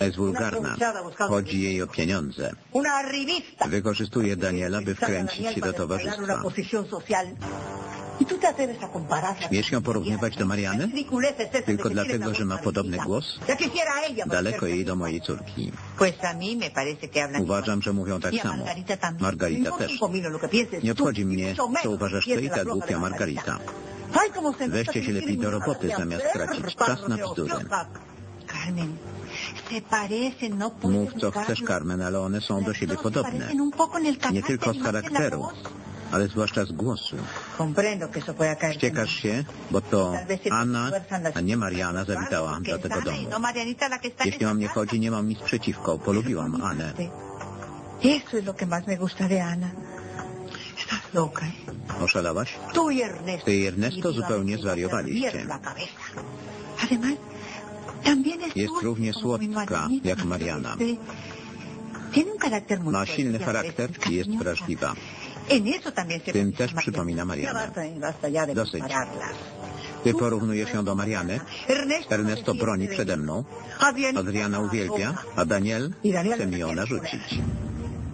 Jest wulgarna. Chodzi jej o pieniądze. Wykorzystuje Daniela, by wkręcić się do towarzystwa. Śmiesz ją porównywać do Mariany? Tylko dlatego, że ma podobny głos? Daleko jej do mojej córki. Uważam, że mówią tak Y samo. Margarita No też. Nie obchodzi mnie, co uważasz ty i ta głupia Margarita. Weźcie się lepiej do roboty, zamiast tracić czas na bzdury. Carmen, no Mów co chcesz. Carmen, ale one są do siebie podobne. poco en el Nie tylko y z charakteru, ale zwłaszcza z głosu. Ściekasz się, bo to Anna, a nie Mariana zawitała do tego y domu. No Jeśli o mnie chodzi, nie mam nic przeciwko. Polubiłam Anę. Eso es lo que más me gusta de Ana. Estás loca, ¿eh? Oszalałaś? Y. Ty i Ernesto zupełnie zwariowaliście. Además, Jest równie słodka jak Mariana. Ma silny charakter i jest wrażliwa. Se Tym też Mariana. przypomina Marianę. De Dosyć. Ty porównujesz ją do Mariany. Ernesto, broni przede mną. Adriana uwielbia, a Daniel chce mi ją narzucić.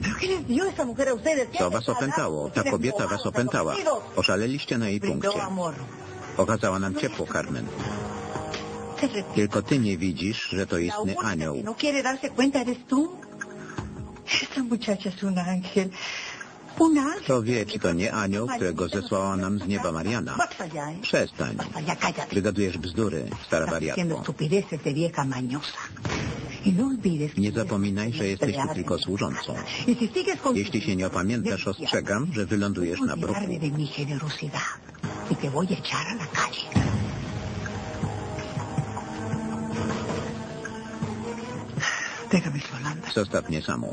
¿Pero qué les dio esa mujer a ustedes? ¿Qué Co han was opętało? Ta kobieta was opętała. Oszaleliście na jej punkcie. Okazała nam ciepło, Carmen. Tylko ty nie widzisz, że to istny anioł. no. Kto wie, czy to nie anioł, którego zesłała nam z nieba Mariana. ¿eh? Przestań. Wygadujesz bzdury, stara wariatko. Y no Nie zapominaj, że jesteś tu tylko służącą. Y Jeśli się nie opamiętasz, ostrzegam, że wylądujesz na bruku. Déjame Yolanda. Zostaw mnie samą.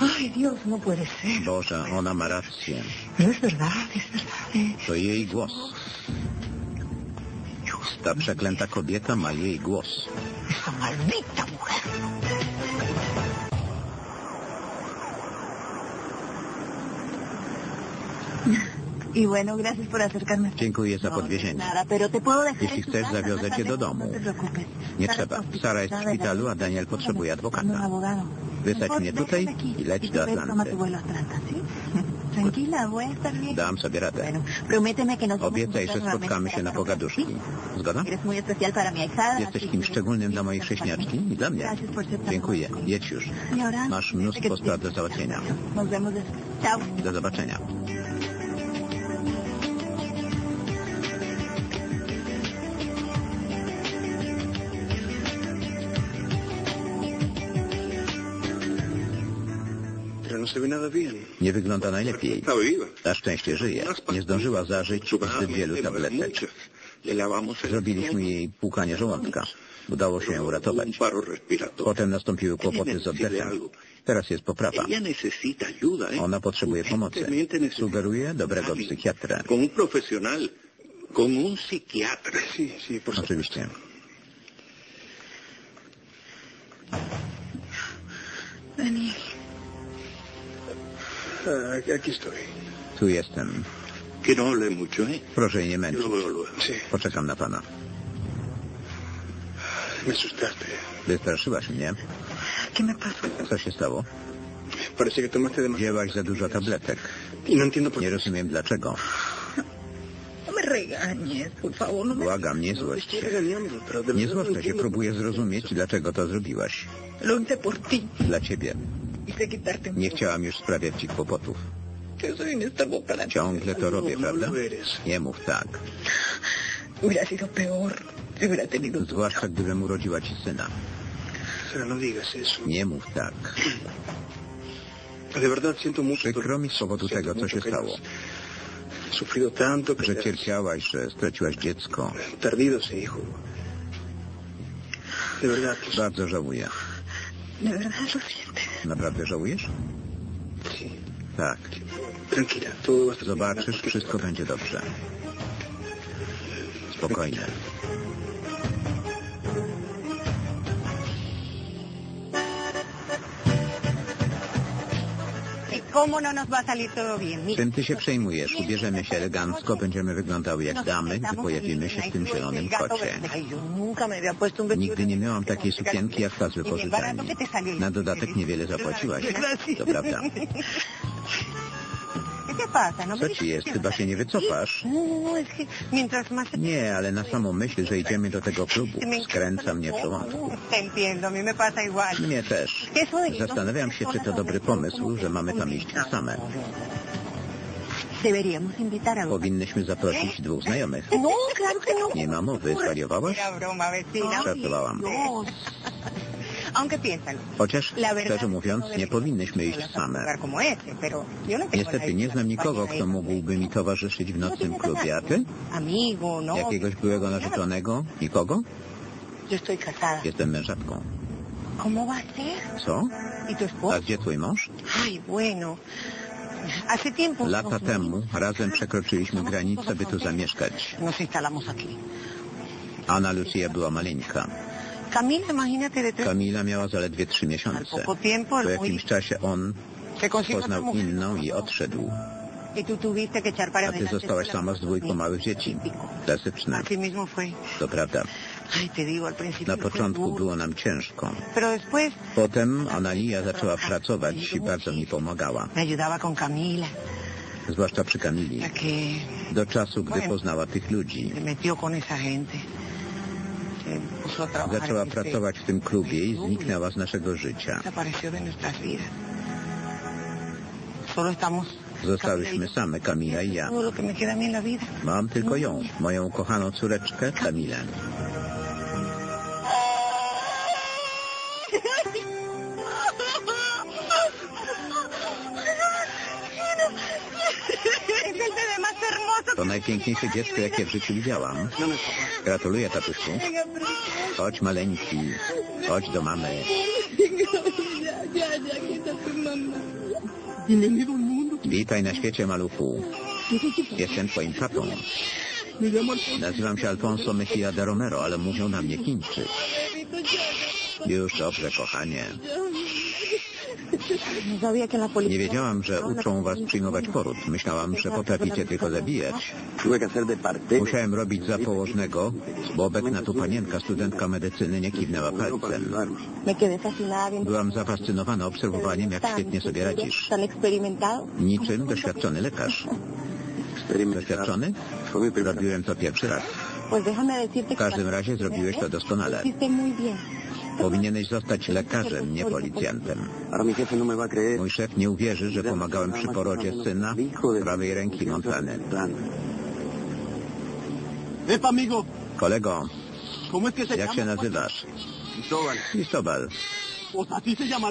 Ay, Dios, no puede ser. Boże, ona ma rację. Pero es verdad, es verdad. To jej głos. Ta przeklęta kobieta ma jej głos. Esa maldita mujer. Y bueno, gracias por acercarme. Dziękuję za No, podwiezienie. Jeśli chcesz, casa, zawiozę no cię do domu. preocupes. Nie trzeba. Sara jest w szpitalu, a Daniel potrzebuje adwokata. Wysadź mnie tutaj i leć y do Atlanty. Dam sobie radę. Obiecaj, że spotkamy się na pogaduszki. Zgoda? Jesteś kimś szczególnym dla mojej chrześniaczki i dla mnie. Dziękuję. Jedź już. Y Masz mnóstwo spraw do załatwienia. Do zobaczenia. Nie wygląda najlepiej. Na szczęście żyje. Nie zdążyła zażyć zbyt wielu tabletek. Zrobiliśmy jej płukanie żołądka. Udało się ją uratować. Potem nastąpiły kłopoty z oddechem. Teraz jest poprawa. ¿eh? Ona potrzebuje pomocy. Sugeruję dobrego alguien. psychiatrę. Con Aquí estoy. Tu jestem. Que no hable mucho, ¿eh? Proszę nie męczyć. Poczekam na pana. Me asustaste. Wystraszyłaś mnie. ¿Qué me pasó? Co się stało? Parece que tomaste demasiado. Wzięłaś za dużo tabletek. Y no entiendo por Nie rozumiem dlaczego. No no. Błagam, nie złość Estoy się. Nie no złoszczę się, próbuję zrozumieć, dlaczego to zrobiłaś. Dla ciebie. Nie chciałam już sprawiać ci kłopotów. Ciągle to robię, prawda? Nie mów tak. Zwłaszcza gdybym urodziła ci syna. Nie mów tak. Przykro mi z powodu tego, co się stało. Że cierpiałaś, że straciłaś dziecko. Bardzo żałuję. Naprawdę żałujesz? Tak. Zobaczysz, wszystko będzie dobrze. Spokojnie. Czym ty się przejmujesz? Ubierzemy się elegancko, będziemy wyglądały jak damy, gdy pojawimy się w tym zielonym kocie. Nigdy nie miałam takiej sukienki jak ta z wypożyczalni. Na dodatek niewiele zapłaciłaś. To prawda. Co ci jest? Chyba się nie wycofasz? No. Nie, ale na samą myśl, że idziemy do tego klubu, skręca mnie w żołądku. Mnie też. Zastanawiam się, czy to dobry pomysł, że mamy tam iść same. Powinnyśmy zaprosić dwóch znajomych. No, no. Nie ma mowy, zwariowałaś? Żartowałam. Chociaż, szczerze mówiąc, no nie powinnyśmy iść same. no Niestety nie znam nikogo, kto mógłby mi towarzyszyć w No nocnym klubie, a ty? Amigo, no. Jakiegoś byłego narzeczonego? Nikogo? Jestem mężatką. Co? ¿Y? A gdzie twój mąż? Lata temu razem przekroczyliśmy granicę, by tu zamieszkać. Anna Lucia była maleńka. Kamila miała zaledwie trzy miesiące. Po jakimś czasie on poznał inną i odszedł. Y A ty zostałaś sama z dwójką małych dzieci. Klasyczne. To prawda. Na początku było nam ciężko. Potem Analia zaczęła pracować i bardzo mi pomagała. Zwłaszcza przy Kamili. Do czasu, gdy poznała tych ludzi. Zaczęła pracować w tym klubie i zniknęła z naszego życia. Zostałyśmy same, Kamila i ja. Mam tylko ją, moją kochaną córeczkę, Kamilę. Es el bebé más hermoso To najpiękniejsze dziecko, jakie w życiu widziałam. Gratuluję, tatuśku. Chodź, maleńki. Chodź do mamy. Witaj na świecie, maluchu. Jestem twoim tatą. Nazywam się Alfonso Mejia de Romero, ale mówią na mnie Chińczyk. Już dobrze, kochanie. No sabía que en la Nie wiedziałam, że uczą was przyjmować poród. Myślałam, że potraficie tylko zabijać. Musiałem robić za położnego, bo obecna tu panienka, studentka medycyny, nie kiwnęła palcem. Byłam zafascynowana obserwowaniem, jak świetnie sobie radzisz. Niczym doświadczony lekarz. Doświadczony? Robiłem to pierwszy raz. W każdym razie zrobiłeś to doskonale. Powinieneś zostać lekarzem, nie policjantem. Mój szef nie uwierzy, że pomagałem przy porodzie syna prawej ręki Montany. Kolego, ¿Cómo es que se jak się nazywasz? Cristobal.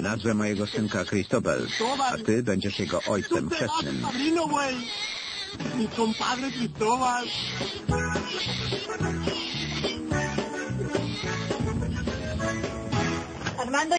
Nazwę mojego synka Cristobal, a ty będziesz jego ojcem chrzestnym. Mi compadre. Armando,